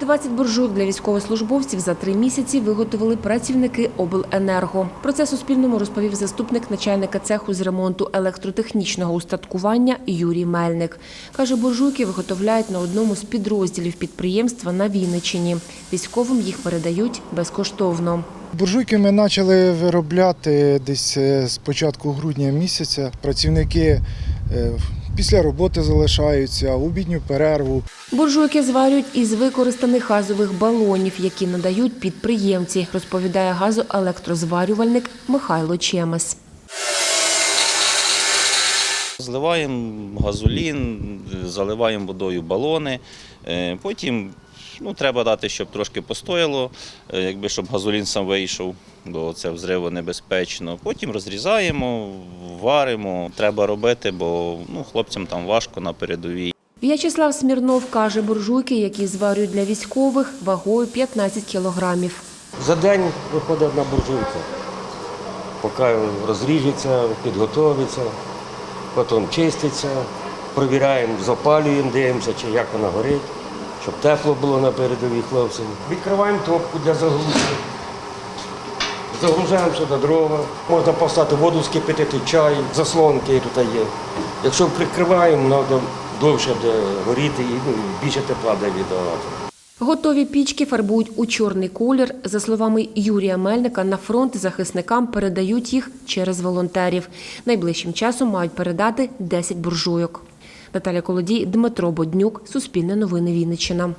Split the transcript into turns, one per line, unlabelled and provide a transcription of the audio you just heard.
20 буржуйок для військовослужбовців за три місяці виготовили працівники обленерго. Про це Суспільному розповів заступник начальника цеху з ремонту електротехнічного устаткування Юрій Мельник. Каже, буржуйки виготовляють на одному з підрозділів підприємства на Вінниччині. Військовим їх передають безкоштовно.
Буржуйки ми почали виробляти десь е, з початку грудня місяця. Працівники е, після роботи залишаються, в обідню перерву.
Буржуйки зварюють із використаних газових балонів, які надають підприємці, розповідає газоелектрозварювальник Михайло Чемес.
Зливаємо газолін, заливаємо водою балони. Е, Потім ну, треба дати, щоб трошки постояло, е, якби щоб газолін сам вийшов, бо це взриво небезпечно. Потім розрізаємо, варимо. Треба робити, бо ну, хлопцям там важко на передовій.
В'ячеслав Смірнов каже, буржуйки, які зварюють для військових, вагою 15 кілограмів.
За день виходить одна буржуйка. Поки розріжеться, підготовиться, потім чиститься, провіряємо, запалюємо, дивимося, чи як вона горить, щоб тепло було на передовій хлопцям. Відкриваємо топку для загрузки. Загружаємо сюди дрова, можна поставити воду, скипятити чай, заслонки тут є. Якщо прикриваємо, треба довше горіти і ну, більше тепла буде віддавати.
Готові пічки фарбують у чорний колір. За словами Юрія Мельника, на фронт захисникам передають їх через волонтерів. Найближчим часом мають передати 10 буржуйок. Наталя Колодій, Дмитро Боднюк, Суспільне новини Вінниччина.